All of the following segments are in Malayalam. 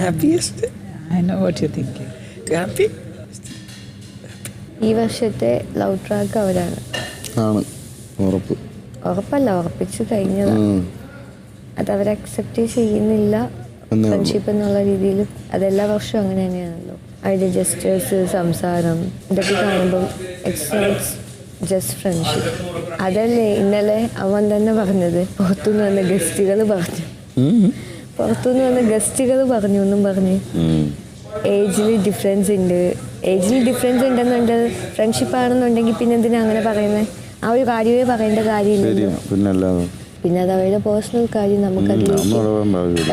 happiest, I know what you think happy ഈ വർഷത്തെ ലവ് ട്രാക്ക് അവരാണ്. ആണ്. ഉറപ്പ്. ഉറപ്പല്ല ഉറപ്പിച്ചു കഴിഞ്ഞതാണ്. അത് അവർ അക്സെപ്റ്റ് ചെയ്യുന്നില്ല. ഫ്രണ്ട്ഷിപ്പ് എന്നുള്ള രീതിയിൽ അതെല്ലാ വർഷവും അങ്ങനെ തന്നെയാണല്ലോ. അവരുടെ ജസ്റ്റേഴ്സ് സംസാരം ഇതൊക്കെ കാണുമ്പം ഇറ്റ്സ് നോട്ട്സ് ജസ്റ്റ് ഫ്രണ്ട്ഷിപ്പ് അതല്ലേ ഇന്നലെ അവൻ തന്നെ പറഞ്ഞത് പുറത്തുനിന്ന് വന്ന ഗസ്റ്റുകൾ പറഞ്ഞു. പുറത്തുനിന്ന് വന്ന ഗസ്റ്റുകൾ പറഞ്ഞു ഒന്നും പറഞ്ഞു. ഏജിൽ ഡിഫറൻസ് ഉണ്ട്. ഏജിൽ ഡിഫറൻസ് ഉണ്ടെന്നുണ്ട് ഫ്രണ്ട്ഷിപ്പ് ആണെന്നുണ്ടെങ്കിൽ പിന്നെ എന്തിനാ അങ്ങനെ പറയുന്നത് ആ ഒരു കാര്യമേ പറയേണ്ട കാര്യമില്ല പിന്നെ പിന്നെ അത് അവരുടെ പേഴ്സണൽ കാര്യം നമുക്കതിലേക്ക്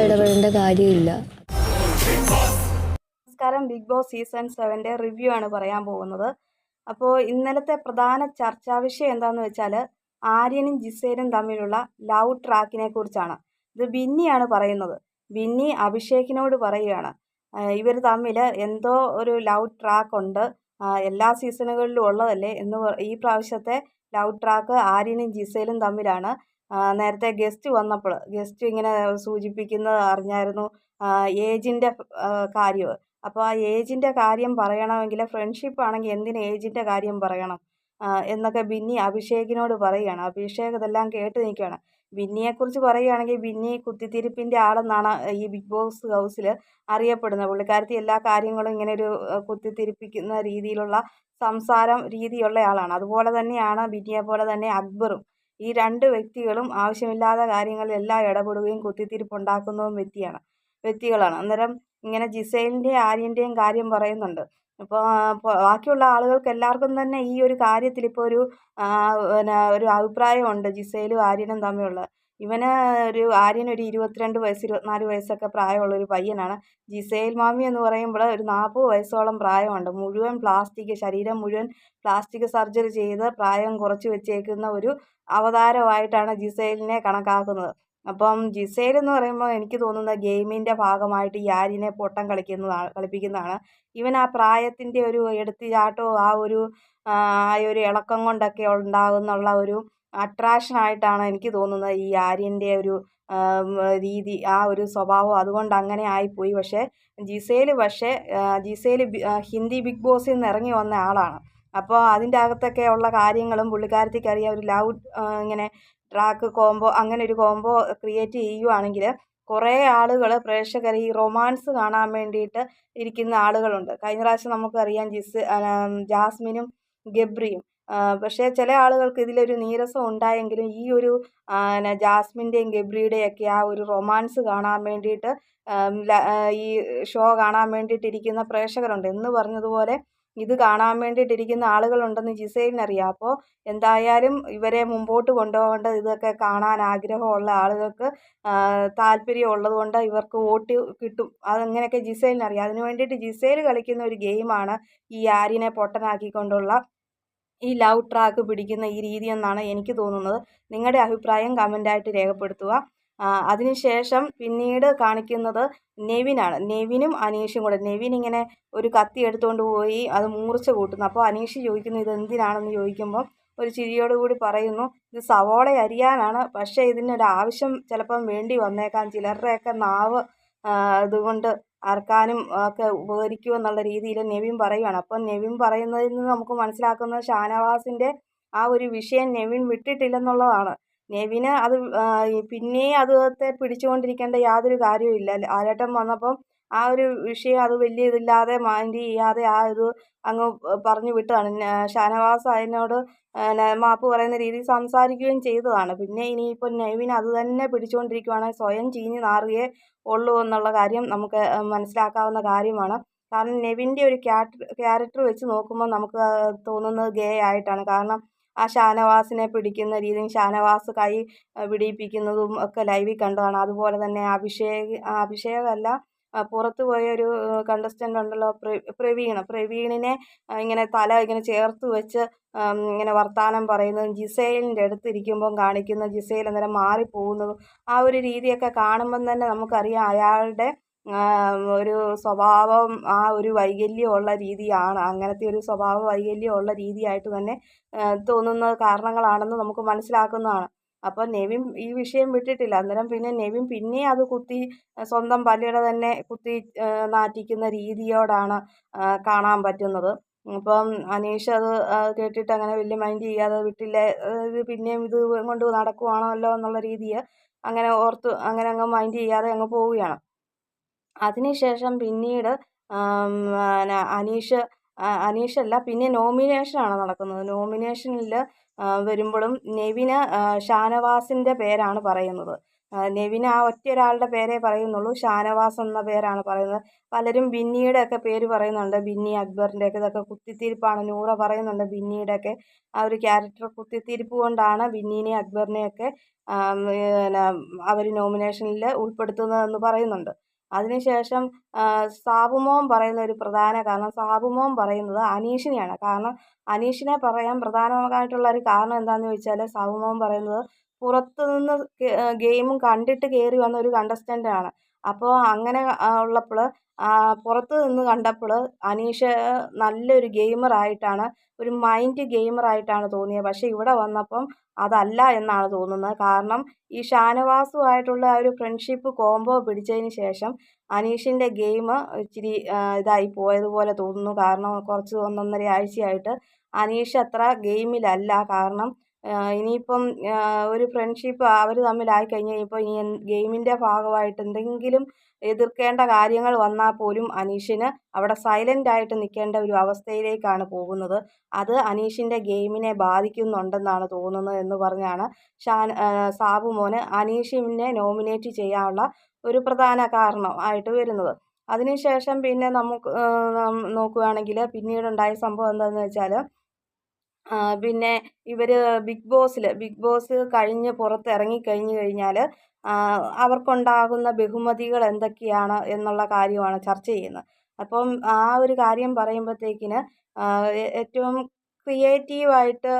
ഇടപെടേണ്ട കാര്യമില്ല. നമസ്കാരം. ബിഗ് ബോസ് സീസൺ സെവന്റെ റിവ്യൂ ആണ് പറയാൻ പോകുന്നത്. അപ്പോൾ ഇന്നലത്തെ പ്രധാന ചർച്ചാ വിഷയം എന്താണെന്ന് വെച്ചാൽ ആര്യനും ജിസേനും തമ്മിലുള്ള ലവ് ട്രാക്കിനെ കുറിച്ചാണ്. ഇത് ബിന്നിയാണ് പറയുന്നത്. ബിന്നി അഭിഷേകിനോട് പറയുകയാണ്. ഇവർ തമ്മിൽ എന്തോ ഒരു ലവ് ട്രാക്ക് ഉണ്ട്. എല്ലാ സീസണുകളിലും ഉള്ളതല്ലേ എന്ന് ഈ പ്രാവശ്യത്തെ ലവ് ട്രാക്ക് ആര്യനും ജിസയിലും തമ്മിലാണ്. നേരത്തെ ഗസ്റ്റ് വന്നപ്പോൾ ഗസ്റ്റ് ഇങ്ങനെ സൂചിപ്പിക്കുന്നത് അറിഞ്ഞായിരുന്നു. ഏജിന്റെ കാര്യം. അപ്പോൾ ആ ഏജിന്റെ കാര്യം പറയണമെങ്കിൽ ഫ്രണ്ട്ഷിപ്പ് ആണെങ്കിൽ എന്തിന് ഏജിന്റെ കാര്യം പറയണം? എന്നൊക്കെ ബിന്നി അഭിഷേകിനോട് പറയുകയാണ്. അഭിഷേക് ഇതെല്ലാം കേട്ട് നിൽക്കുകയാണ്. ബിന്നിയെക്കുറിച്ച് പറയുകയാണെങ്കിൽ ബിന്നി കുത്തിത്തിരിപ്പിന്റെ ആളെന്നാണ് ഈ ബിഗ് ബോസ് ഹൗസിൽ അറിയപ്പെടുന്നത്. പുള്ളിക്കാരത്തി എല്ലാ കാര്യങ്ങളും ഇങ്ങനെ ഒരു കുത്തിത്തിരിപ്പിക്കുന്ന രീതിയിലുള്ള സംസാരം രീതിയുള്ള ആളാണ് അതുപോലെ തന്നെയാണ് ബിന്നിയെ പോലെ തന്നെ അക്ബറും. ഈ രണ്ട് വ്യക്തികളും ആവശ്യമില്ലാത്ത കാര്യങ്ങളിലെല്ലാം ഇടപെടുകയും കുത്തിത്തിരിപ്പുണ്ടാക്കുന്നതും വ്യക്തിയാണ് വ്യക്തികളാണ്. അന്നേരം ഇങ്ങനെ ജിസൈലിന്റെയും ആര്യന്റെയും കാര്യം പറയുന്നുണ്ട്. അപ്പോൾ ബാക്കിയുള്ള ആളുകൾക്ക് എല്ലാവർക്കും തന്നെ ഈ ഒരു കാര്യത്തിൽ ഇപ്പോൾ ഒരു പിന്നെ ഒരു അഭിപ്രായമുണ്ട് ജിസയിലും ആര്യനും തമ്മിലുള്ള. ഇവന് ഒരു ആര്യന് ഒരു ഇരുപത്തിരണ്ട് വയസ്സ് ഇരുപത്തിനാല് വയസ്സൊക്കെ പ്രായമുള്ള ഒരു പയ്യനാണ്. ജിസയിൽ മാമി എന്ന് പറയുമ്പോൾ ഒരു നാൽപ്പത് വയസ്സോളം പ്രായമുണ്ട്. മുഴുവൻ പ്ലാസ്റ്റിക് ശരീരം മുഴുവൻ പ്ലാസ്റ്റിക് സർജറി ചെയ്ത് പ്രായം കുറച്ച് വെച്ചേക്കുന്ന ഒരു അവതാരമായിട്ടാണ് ജിസൈലിനെ കണക്കാക്കുന്നത്. അപ്പം ജിസൈൽ എന്ന് പറയുമ്പോൾ എനിക്ക് തോന്നുന്നത് ഗെയിമിന്റെ ഭാഗമായിട്ട് ഈ ആര്യനെ പൊട്ടം കളിക്കുന്നതാണ് കളിപ്പിക്കുന്നതാണ്. ഇവൻ ആ പ്രായത്തിന്റെ ഒരു എടുത്തുചാട്ടവും ആ ഒരു ആ ഒരു ഇളക്കം കൊണ്ടൊക്കെ ഉണ്ടാകുന്നുള്ള ഒരു അട്രാക്ഷൻ ആയിട്ടാണ് എനിക്ക് തോന്നുന്നത് ഈ ആര്യന്റെ ഒരു രീതി ആ ഒരു സ്വഭാവം അതുകൊണ്ട് അങ്ങനെ ആയിപ്പോയി. പക്ഷേ ജിസേൽ പക്ഷേ ജിസേൽ ഹിന്ദി ബിഗ് ബോസിൽ നിന്ന് ഇറങ്ങി വന്ന ആളാണ്. അപ്പോൾ അതിന്റെ അകത്തൊക്കെ ഉള്ള കാര്യങ്ങളും പുള്ളിക്കാരത്തിക്ക് അറിയാം ഒരു ലൗഡ് ഇങ്ങനെ ട്രാക്ക് കോംബോ അങ്ങനെ ഒരു കോംബോ ക്രിയേറ്റ് ചെയ്യുവാണെങ്കിൽ കുറേ ആളുകൾ പ്രേക്ഷകർ ഈ റൊമാൻസ് കാണാൻ വേണ്ടിയിട്ട് ഇരിക്കുന്ന ആളുകളുണ്ട്. കഴിഞ്ഞ പ്രാവശ്യം നമുക്കറിയാം ജിസ് ജാസ്മിനും ഗബ്രിയും. പക്ഷേ ചില ആളുകൾക്ക് ഇതിലൊരു നീരസം ഉണ്ടായെങ്കിലും ഈ ഒരു ജാസ്മിന്റെയും ഗബ്രിയുടെയും ഒക്കെ ആ ഒരു റൊമാൻസ് കാണാൻ വേണ്ടിയിട്ട് ഈ ഷോ കാണാൻ വേണ്ടിയിട്ടിരിക്കുന്ന പ്രേക്ഷകരുണ്ട്. എന്ന് പറഞ്ഞതുപോലെ ഇത് കാണാൻ വേണ്ടിയിട്ടിരിക്കുന്ന ആളുകളുണ്ടെന്ന് ജിസൈനറിയാം അപ്പോൾ എന്തായാലും ഇവരെ മുമ്പോട്ട് കൊണ്ടുപോകേണ്ടത് ഇതൊക്കെ കാണാൻ ആഗ്രഹമുള്ള ആളുകൾക്ക് താല്പര്യം ഉള്ളതുകൊണ്ട് ഇവർക്ക് വോട്ട് കിട്ടും. അതങ്ങനെയൊക്കെ ജിസൈനറിയാം അതിന് വേണ്ടിയിട്ട് ജിസൈൽ കളിക്കുന്ന ഒരു ഗെയിമാണ് ഈ ആര്യനെ പൊട്ടനാക്കിക്കൊണ്ടുള്ള ഈ ലവ് ട്രാക്ക് പിടിക്കുന്ന ഈ രീതി എന്നാണ് എനിക്ക് തോന്നുന്നത്. നിങ്ങളുടെ അഭിപ്രായം കമന്റായിട്ട് രേഖപ്പെടുത്തുക. അതിനുശേഷം പിന്നീട് കാണിക്കുന്നത് നെവിനാണ്. നെവിനും അനീഷും കൂടെ. നെവിൻ ഇങ്ങനെ ഒരു കത്തി എടുത്തുകൊണ്ട് പോയി അത് മൂർച്ച കൂട്ടുന്നു. അപ്പോൾ അനീഷ് ചോദിക്കുന്നു ഇത് എന്തിനാണെന്ന് ചോദിക്കുമ്പോൾ ഒരു ചിരിയോട് കൂടി പറയുന്നു ഇത് സവോള അരിയാനാണ്. പക്ഷേ ഇതിനൊരു ആവശ്യം ചിലപ്പം വേണ്ടി വന്നേക്കാം. ചിലരുടെയൊക്കെ നാവ് ഇതുകൊണ്ട് അറക്കാനും ഒക്കെ ഉപകരിക്കുമെന്നുള്ള രീതിയിൽ നെവിൻ പറയുകയാണ് അപ്പം നെവിൻ പറയുന്നതിൽ നിന്ന് നമുക്ക് മനസ്സിലാക്കുന്നത് ഷാനവാസിന്റെ ആ ഒരു വിഷയം നെവിൻ വിട്ടിട്ടില്ലെന്നുള്ളതാണ്. നെവിന് അത് പിന്നെയും അതത്തെ പിടിച്ചുകൊണ്ടിരിക്കേണ്ട യാതൊരു കാര്യവും ഇല്ല. ആലേട്ടൻ വന്നപ്പം ആ ഒരു വിഷയം അത് വലിയ ഇതില്ലാതെ മൈൻഡ് ചെയ്യാതെ ആ ഇത് അങ്ങ് പറഞ്ഞു വിട്ടതാണ്. ഷാനവാസ് അതിനോട് മാപ്പ് പറയുന്ന രീതിയിൽ സംസാരിക്കുകയും ചെയ്തതാണ്. പിന്നെ ഇനിയിപ്പോൾ നെവിൻ അത് തന്നെ പിടിച്ചുകൊണ്ടിരിക്കുകയാണെങ്കിൽ സ്വയം ചീഞ്ഞ് നാറുകയേ ഉള്ളൂ എന്നുള്ള കാര്യം നമുക്ക് മനസ്സിലാക്കാവുന്ന കാര്യമാണ്. കാരണം നെവിന്റെ ഒരു ക്യാരക്ടർ വെച്ച് നോക്കുമ്പോൾ നമുക്ക് തോന്നുന്നത് ഗേ ആയിട്ടാണ്. കാരണം ആ ഷാനവാസിനെ പിടിക്കുന്ന രീതിയും ഷാനവാസ് കൈ പിടിപ്പിക്കുന്നതും ഒക്കെ ലൈവിൽ കണ്ടതാണ്. അതുപോലെ തന്നെ അഭിഷേക് അഭിഷേകല്ല പുറത്ത് പോയ ഒരു കണ്ടസ്റ്റന്റ് ഉണ്ടല്ലോ പ്ര പ്രവീൺ. പ്രവീണിനെ ഇങ്ങനെ തല ഇങ്ങനെ ചേർത്ത് വെച്ച് ഇങ്ങനെ വർത്തമാനം പറയുന്നതും ജിസൈലിന്റെ അടുത്ത് ഇരിക്കുമ്പം കാണിക്കുന്ന ജിസൈൽ അന്നേരം മാറിപ്പോകുന്നതും ആ ഒരു രീതിയൊക്കെ കാണുമ്പം തന്നെ നമുക്കറിയാം അയാളുടെ ഒരു സ്വഭാവം ആ ഒരു വൈകല്യമുള്ള രീതിയാണ് അങ്ങനത്തെ ഒരു സ്വഭാവ വൈകല്യമുള്ള രീതിയായിട്ട് തന്നെ തോന്നുന്ന കാരണങ്ങളാണെന്ന് നമുക്ക് മനസ്സിലാക്കുന്നതാണ്. അപ്പോൾ നെവിൻ ഈ വിഷയം വിട്ടിട്ടില്ല. അന്നേരം പിന്നെ നെവിൻ പിന്നെയും അത് കുത്തി സ്വന്തം പല്ലിയുടെ തന്നെ കുത്തി നാറ്റിക്കുന്ന രീതിയോടാണ് കാണാൻ പറ്റുന്നത്. അപ്പം അനീഷ് അത് കേട്ടിട്ട് അങ്ങനെ വലിയ മൈൻഡ് ചെയ്യാതെ വിട്ടില്ല. ഇത് പിന്നെയും ഇത് കൊണ്ട് നടക്കുവാണല്ലോ എന്നുള്ള രീതിയിൽ അങ്ങനെ ഓർത്ത് അങ്ങനെ അങ്ങ് മൈൻഡ് ചെയ്യാതെ അങ്ങ് പോവുകയാണ്. അതിനുശേഷം പിന്നീട് പിന്നെ അനീഷ് അനീഷല്ല പിന്നെ നോമിനേഷനാണ് നടക്കുന്നത്. നോമിനേഷനിൽ വരുമ്പോഴും നെവിന് ഷാനവാസിന്റെ പേരാണ് പറയുന്നത്. നെവിന് ആ ഒറ്റ ഒരാളുടെ പേരേ പറയുന്നുള്ളൂ. ഷാനവാസ് എന്ന പേരാണ് പറയുന്നത്. പലരും ബിന്നിയുടെ ഒക്കെ പേര് പറയുന്നുണ്ട്. ബിന്നി അക്ബറിന്റെ ഒക്കെ ഇതൊക്കെ കുത്തിത്തിരിപ്പാണ്. നൂറ പറയുന്നുണ്ട് ബിന്നിയുടെ ഒക്കെ ആ ഒരു ക്യാരക്ടർ കുത്തിത്തിരിപ്പ് കൊണ്ടാണ് ബിന്നിനെ അക്ബറിനെയൊക്കെ അവർ നോമിനേഷനിൽ ഉൾപ്പെടുത്തുന്നതെന്ന് പറയുന്നുണ്ട്. അതിനുശേഷം സാബുമോൻ പറയുന്ന ഒരു പ്രധാന കാരണം സാബുമോൻ പറയുന്നത് അനീഷിനെയാണ്. കാരണം അനീഷിനെ പറയാൻ പ്രധാനമായിട്ടുള്ള ഒരു കാരണം എന്താണെന്ന് ചോദിച്ചാൽ സാബുമോൻ പറയുന്നത് പുറത്തുനിന്ന് ഗെയിമും കണ്ടിട്ട് കയറി വന്ന ഒരു കണ്ടസ്റ്റന്റ് ആണ്. അപ്പോൾ അങ്ങനെ ഉള്ളപ്പോൾ പുറത്ത് നിന്ന് കണ്ടപ്പോൾ അനീഷ് നല്ലൊരു ഗെയിമറായിട്ടാണ് ഒരു മൈൻഡ് ഗെയിമറായിട്ടാണ് തോന്നിയത്. പക്ഷേ ഇവിടെ വന്നപ്പം അതല്ല എന്നാണ് തോന്നുന്നത്. കാരണം ഈ ഷാനവാസുമായിട്ടുള്ള ആ ഒരു ഫ്രണ്ട്ഷിപ്പ് കോംബോ പിടിച്ചതിന് ശേഷം അനീഷിന്റെ ഗെയിം ഇച്ചിരി ഇതായി പോയതുപോലെ തോന്നുന്നു. കാരണം കുറച്ച് ഒന്നൊന്നര ആഴ്ചയായിട്ട് അനീഷ് അത്ര ഗെയിമിലല്ല. കാരണം ഇനിയിപ്പം ഒരു ഫ്രണ്ട്ഷിപ്പ് അവർ തമ്മിലായി കഴിഞ്ഞ് കഴിഞ്ഞപ്പോൾ ഇനി ഗെയിമിന്റെ ഭാഗമായിട്ട് എന്തെങ്കിലും എതിർക്കേണ്ട കാര്യങ്ങൾ വന്നാൽ പോലും അനീഷിന് അവിടെ സൈലന്റ് ആയിട്ട് നിൽക്കേണ്ട ഒരു അവസ്ഥയിലേക്കാണ് പോകുന്നത്. അത് അനീഷിന്റെ ഗെയിമിനെ ബാധിക്കുന്നുണ്ടെന്നാണ് തോന്നുന്നത് എന്ന് പറഞ്ഞാണ് ഷാൻ സാബു മോന് അനീഷിനെ നോമിനേറ്റ് ചെയ്യാനുള്ള ഒരു പ്രധാന കാരണം ആയിട്ട് വരുന്നത്. അതിനുശേഷം പിന്നെ നമുക്ക് നോക്കുകയാണെങ്കിൽ പിന്നീടുണ്ടായ സംഭവം എന്താണെന്ന് വെച്ചാൽ പിന്നെ ഇവർ ബിഗ് ബോസിൽ ബിഗ് ബോസ് കഴിഞ്ഞ് പുറത്തിറങ്ങി കഴിഞ്ഞു കഴിഞ്ഞാൽ അവർക്കുണ്ടാകുന്ന ബഹുമതികൾ എന്തൊക്കെയാണ് എന്നുള്ള കാര്യമാണ് ചർച്ച ചെയ്യുന്നത്. അപ്പം ആ ഒരു കാര്യം പറയുമ്പോഴത്തേക്കിന് ഏറ്റവും ക്രിയേറ്റീവായിട്ട്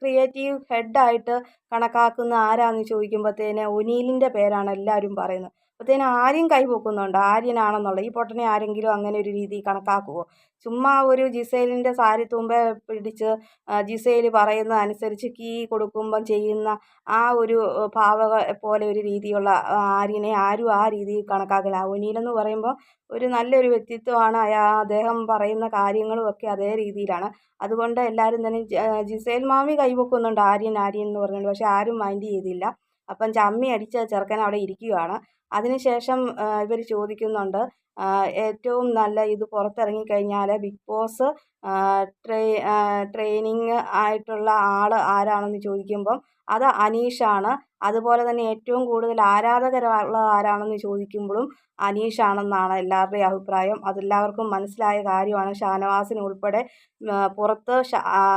ക്രിയേറ്റീവ് ഹെഡായിട്ട് കണക്കാക്കുന്ന ആരാന്ന് ചോദിക്കുമ്പോഴത്തേന് ഒനീലിന്റെ പേരാണ് എല്ലാവരും പറയുന്നത്. അപ്പോഴത്തേന് ആര്യൻ കൈ പൊക്കുന്നുണ്ട്. ആര്യനാണെന്നുള്ള ഈ പൊട്ടനെ ആരെങ്കിലും അങ്ങനെ ഒരു രീതി കണക്കാക്കുമോ ചുമ്മാ ഒരു ജിസൈലിന്റെ സാരി തുമ്പ പിടിച്ച് ജിസേൽ പറയുന്നത് അനുസരിച്ച് കീ കൊടുക്കുമ്പം ചെയ്യുന്ന ആ ഒരു പാവ പോലെ ഒരു രീതിയുള്ള ആര്യനെ ആരും ആ രീതിയിൽ കണക്കാക്കില്ല. ഒനീലെന്ന് പറയുമ്പോൾ ഒരു നല്ലൊരു വ്യക്തിത്വമാണ് അയാ. അദ്ദേഹം പറയുന്ന കാര്യങ്ങളും ഒക്കെ അതേ രീതിയിലാണ്. അതുകൊണ്ട് എല്ലാവരും തന്നെ ജിസേൽ മാമി കൈവെക്കുന്നുണ്ട് ആര്യൻ ആര്യൻ എന്ന് പറഞ്ഞുകൊണ്ട് പക്ഷെ ആരും മൈൻഡ് ചെയ്തില്ല. അപ്പം ചമ്മി അടിച്ച ചെറുക്കൻ അവിടെ ഇരിക്കുകയാണ്. അതിനുശേഷം ഇവർ ചോദിക്കുന്നുണ്ട് ഏറ്റവും നല്ല ഇത് പുറത്തിറങ്ങി കഴിഞ്ഞാൽ ബിഗ് ബോസ് ട്രെയിനിങ് ആയിട്ടുള്ള ആൾ ആരാണെന്ന് ചോദിക്കുമ്പം അത് അനീഷാണ്. അതുപോലെ തന്നെ ഏറ്റവും കൂടുതൽ ആരാധകരുള്ള ആരാണെന്ന് ചോദിക്കുമ്പോഴും അനീഷാണെന്നാണ് എല്ലാവരുടെയും അഭിപ്രായം. അതെല്ലാവർക്കും മനസ്സിലായ കാര്യമാണ്. ഷാനവാസിന് ഉൾപ്പെടെ പുറത്ത്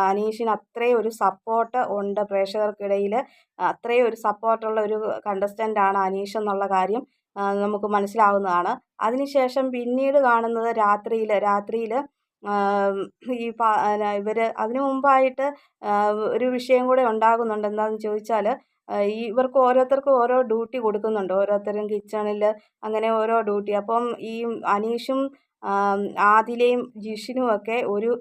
അനീഷിന് അത്രയും ഒരു സപ്പോർട്ട് ഉണ്ട്. പ്രേക്ഷകർക്കിടയിൽ അത്രയും ഒരു സപ്പോർട്ടുള്ള ഒരു കണ്ടസ്റ്റന്റാണ് അനീഷ് എന്നുള്ള കാര്യം നമുക്ക് മനസ്സിലാവുന്നതാണ്. അതിനുശേഷം പിന്നീട് കാണുന്നത് രാത്രിയിൽ രാത്രിയിൽ ഈ ഇവർ അതിനു മുമ്പായിട്ട് ഒരു വിഷയം കൂടെ ഉണ്ടാകുന്നുണ്ട്. എന്താണെന്ന് ചോദിച്ചാൽ ഇവർക്ക് ഓരോരുത്തർക്കും ഓരോ ഡ്യൂട്ടി കൊടുക്കുന്നുണ്ട്. ഓരോരുത്തരും കിച്ചണിൽ അങ്ങനെ ഓരോ ഡ്യൂട്ടി. അപ്പം ഈ അനീഷും ആദിലയും ജിഷിനും ഒക്കെ ഒരു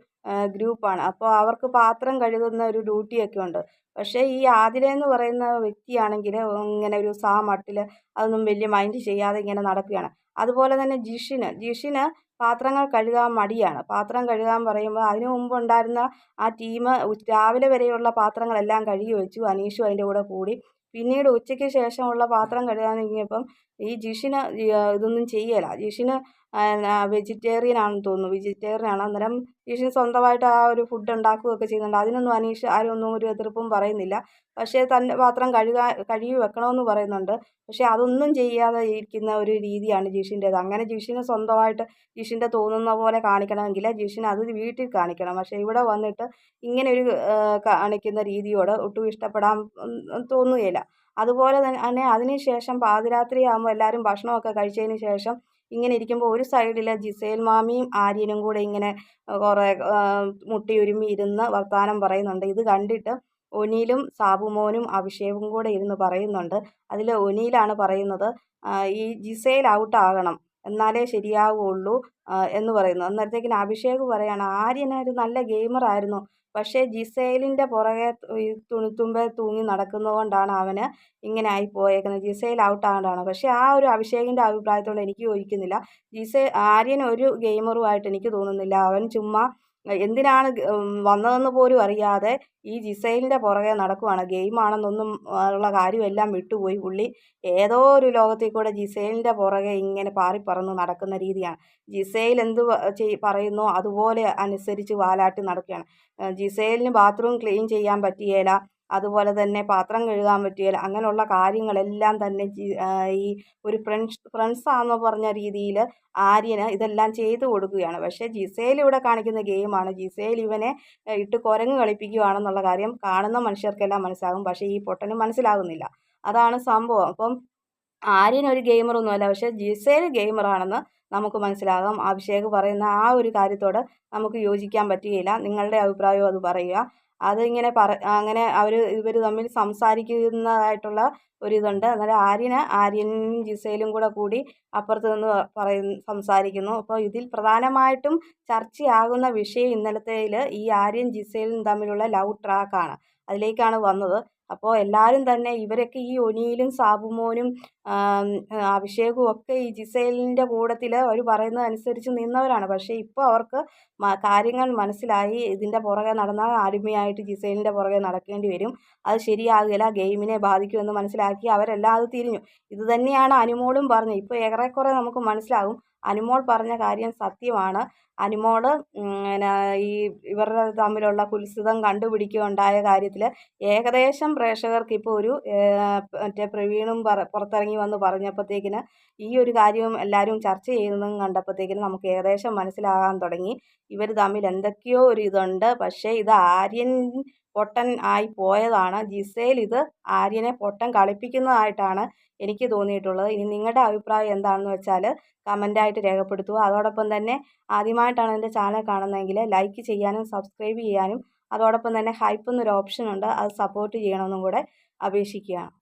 ഗ്രൂപ്പാണ്. അപ്പോൾ അവർക്ക് പാത്രം കഴുകുന്ന ഒരു ഡ്യൂട്ടിയൊക്കെ ഉണ്ട്. പക്ഷേ ഈ ആതിര എന്ന് പറയുന്ന വ്യക്തിയാണെങ്കിൽ ഇങ്ങനെ ഒരു സാ മട്ടിൽ അതൊന്നും വലിയ മൈൻഡ് ചെയ്യാതെ ഇങ്ങനെ നടക്കുകയാണ്. അതുപോലെ തന്നെ ജിഷിന്. ജിഷിന് പാത്രങ്ങൾ കഴുകാൻ മടിയാണ്. പാത്രം കഴുകാൻ പറയുമ്പോൾ അതിനു മുമ്പ് ഉണ്ടായിരുന്ന ആ ടീം രാവിലെ വരെയുള്ള പാത്രങ്ങളെല്ലാം കഴുകി വെച്ചു. അനീഷും അതിന്റെ കൂടെ കൂടി. പിന്നീട് ഉച്ചയ്ക്ക് ശേഷമുള്ള പാത്രം കഴുകാൻ തുടങ്ങിയപ്പം ഈ ജിഷിന് ഇതൊന്നും ചെയ്യല. ജിഷിന് വെജിറ്റേറിയൻ ആണെന്ന് തോന്നുന്നു. വെജിറ്റേറിയൻ ആണ് അന്നേരം ജിഷിൻ സ്വന്തമായിട്ട് ആ ഒരു ഫുഡ് ഉണ്ടാക്കുകയൊക്കെ ചെയ്യുന്നുണ്ട്. അതിനൊന്നും അനീഷ് ആരും ഒന്നും ഒരു എതിർപ്പും പറയുന്നില്ല. പക്ഷേ തന്റെ പാത്രം കഴുകാൻ കഴുകി വെക്കണമെന്ന് പറയുന്നുണ്ട്. പക്ഷേ അതൊന്നും ചെയ്യാതെ ഇരിക്കുന്ന ഒരു രീതിയാണ് ജിഷിന്റേത്. അങ്ങനെ ജിഷിന് സ്വന്തമായിട്ട് ജിഷിന്റെ തോന്നുന്ന പോലെ കാണിക്കണമെങ്കിൽ ജിഷിന് അത് വീട്ടിൽ കാണിക്കണം. പക്ഷേ ഇവിടെ വന്നിട്ട് ഇങ്ങനെ ഒരു കാണിക്കുന്ന രീതിയോട് ഒട്ടും ഇഷ്ടപ്പെടാൻ തോന്നുകയില്ല. അതുപോലെ തന്നെ അതിന് ശേഷം പാതിരാത്രി ആകുമ്പോൾ എല്ലാവരും ഭക്ഷണമൊക്കെ കഴിച്ചതിന് ശേഷം ഇങ്ങനെ ഇരിക്കുമ്പോൾ ഒരു സൈഡിൽ ജിസേൽ മാമിയും ആര്യനും കൂടെ ഇങ്ങനെ കുറേ മുട്ടിയുരുമി ഇരുന്ന് വർത്തമാനം പറയുന്നുണ്ട്. ഇത് കണ്ടിട്ട് ഒനീലും സാബുമോനും അഭിഷേകും കൂടെ ഇരുന്ന് പറയുന്നുണ്ട്. അതിൽ ഒനീലാണ് പറയുന്നത് ഈ ജിസേൽ ഔട്ടാകണം. എന്നാലേ ശരിയാവുകയുള്ളൂ എന്ന് പറയുന്നു. അന്നേരത്തേക്കിന് അഭിഷേക് പറയാണ് ആര്യൻ ഒരു നല്ല ഗെയിമറായിരുന്നു പക്ഷേ ജിസൈലിന്റെ പുറകെ തുണിത്തുമ്പെ തൂങ്ങി നടക്കുന്നതുകൊണ്ടാണ് അവന് ഇങ്ങനെ ആയി പോയേക്കുന്നത്. ജിസൈൽ ഔട്ട് ആകൊണ്ടാണ് പക്ഷേ ആ ഒരു അഭിഷേകിന്റെ അഭിപ്രായത്തോട് എനിക്ക് യോജിക്കുന്നില്ല. ജിസൈ ആര്യൻ ഒരു ഗെയിമറുമായിട്ട് എനിക്ക് തോന്നുന്നില്ല. അവൻ ചുമ്മാ എന്തിനാണ് വന്നതെന്ന് പോലും അറിയാതെ ഈ ജിസൈലിന്റെ പുറകെ നടക്കുവാണ്. ഗെയിമാണെന്നൊന്നും ഉള്ള കാര്യമെല്ലാം വിട്ടുപോയി പുള്ളി. ഏതോ ഒരു ലോകത്തിൽ കൂടെ ജിസൈലിന്റെ പുറകെ ഇങ്ങനെ പാറിപ്പറന്ന് നടക്കുന്ന രീതിയാണ്. ജിസൈൽ എന്ത് പറയുന്നോ അതുപോലെ അനുസരിച്ച് വാലാട്ടി നടക്കുകയാണ്. ജിസൈലിന് ബാത്റൂം ക്ലീൻ ചെയ്യാൻ പറ്റിയേല. അതുപോലെ തന്നെ പാത്രം കഴുകാൻ പറ്റിയ അങ്ങനെയുള്ള കാര്യങ്ങളെല്ലാം തന്നെ ഈ ഒരു ഫ്രണ്ട്സ് ഫ്രണ്ട്സാന്ന് പറഞ്ഞ രീതിയിൽ ആര്യന് ഇതെല്ലാം ചെയ്തു കൊടുക്കുകയാണ്. പക്ഷേ ജിസേൽ ഇവിടെ കാണിക്കുന്ന ഗെയിമാണ്. ജിസേൽ ഇവനെ ഇട്ട് കുരങ്ങ് കളിപ്പിക്കുകയാണെന്നുള്ള കാര്യം കാണുന്ന മനുഷ്യർക്കെല്ലാം മനസ്സിലാകും. പക്ഷേ ഈ പൊട്ടന് മനസ്സിലാകുന്നില്ല. അതാണ് സംഭവം. അപ്പം ആര്യൻ ഒരു ഗെയിമറൊന്നുമല്ല പക്ഷേ ജിസേൽ ഗെയിമറാണെന്ന് നമുക്ക് മനസ്സിലാകും. അഭിഷേക് പറയുന്ന ആ ഒരു കാര്യത്തോട് നമുക്ക് യോജിക്കാൻ പറ്റുകയില്ല. നിങ്ങളുടെ അഭിപ്രായവും അത് പറയുക. അതിങ്ങനെ പറ അങ്ങനെ അവർ ഇവർ തമ്മിൽ സംസാരിക്കുന്നതായിട്ടുള്ള ഒരിതുണ്ട് അന്നേരം ആര്യന് ആര്യനും ജിസയിലും കൂടെ കൂടി അപ്പുറത്ത് നിന്ന് പറയുന്നു സംസാരിക്കുന്നു. അപ്പോൾ ഇതിൽ പ്രധാനമായിട്ടും ചർച്ചയാകുന്ന വിഷയം ഇന്നലത്തേതിൽ ഈ ആര്യൻ ജിസയിലും തമ്മിലുള്ള ലവ് ട്രാക്കാണ്. അതിലേക്കാണ് വന്നത്. അപ്പോൾ എല്ലാവരും തന്നെ ഇവരൊക്കെ ഈ ഒനിയിലും സാബുമോനും അഭിഷേകും ഒക്കെ ഈ ജിസേലിന്റെ കൂടത്തിൽ അവർ പറയുന്നത് അനുസരിച്ച് നിന്നവരാണ്. പക്ഷേ ഇപ്പോൾ അവർക്ക് കാര്യങ്ങൾ മനസ്സിലായി. ഇതിന്റെ പുറകെ നടന്നാൽ അടിമയായിട്ട് ജിസേലിന്റെ പുറകെ നടക്കേണ്ടി വരും. അത് ശരിയാകില്ല. ഗെയിമിനെ ബാധിക്കുമെന്ന് മനസ്സിലാക്കി അവരെല്ലാം അത് തിരിഞ്ഞു. ഇത് തന്നെയാണ് അനുമോളും പറഞ്ഞത്. ഇപ്പോൾ ഏറെക്കുറെ നമുക്ക് മനസ്സിലാകും. അനുമോൾ പറഞ്ഞ കാര്യം സത്യമാണ്. അനുമോൾ പിന്നെ ഈ ഇവരുടെ തമ്മിലുള്ള കുൽസിതം കണ്ടുപിടിക്കുകയുണ്ടായ കാര്യത്തിൽ ഏകദേശം പ്രേക്ഷകർക്ക് ഇപ്പോൾ ഒരു മറ്റേ പ്രവീണും പറ പുറത്തിറങ്ങി വന്ന് പറഞ്ഞപ്പോഴത്തേക്കിന് ഈ ഒരു കാര്യം എല്ലാവരും ചർച്ച ചെയ്യുന്നതും കണ്ടപ്പോഴത്തേക്കിന് നമുക്ക് ഏകദേശം മനസ്സിലാകാൻ തുടങ്ങി. ഇവർ തമ്മിൽ എന്തൊക്കെയോ ഒരു ഇതുണ്ട്. പക്ഷേ ഇത് ആര്യൻ പൊട്ടൻ ആയി പോയതാണ്. ജിസേൽ ഇത് ആര്യനെ പൊട്ടൻ കളിപ്പിക്കുന്നതായിട്ടാണ് എനിക്ക് തോന്നിയിട്ടുള്ളത്. ഇനി നിങ്ങളുടെ അഭിപ്രായം എന്താണെന്ന് വെച്ചാൽ കമന്റായിട്ട് രേഖപ്പെടുത്തുക. അതോടൊപ്പം തന്നെ ആദ്യമായിട്ടാണ് എന്റെ ചാനൽ കാണുന്നതെങ്കിൽ ലൈക്ക് ചെയ്യാനും സബ്സ്ക്രൈബ് ചെയ്യാനും അതോടൊപ്പം തന്നെ ഹൈപ്പ് എന്നൊരു ഓപ്ഷൻ ഉണ്ട് അത് സപ്പോർട്ട് ചെയ്യണമെന്നും കൂടെ അപേക്ഷിക്കുകയാണ്.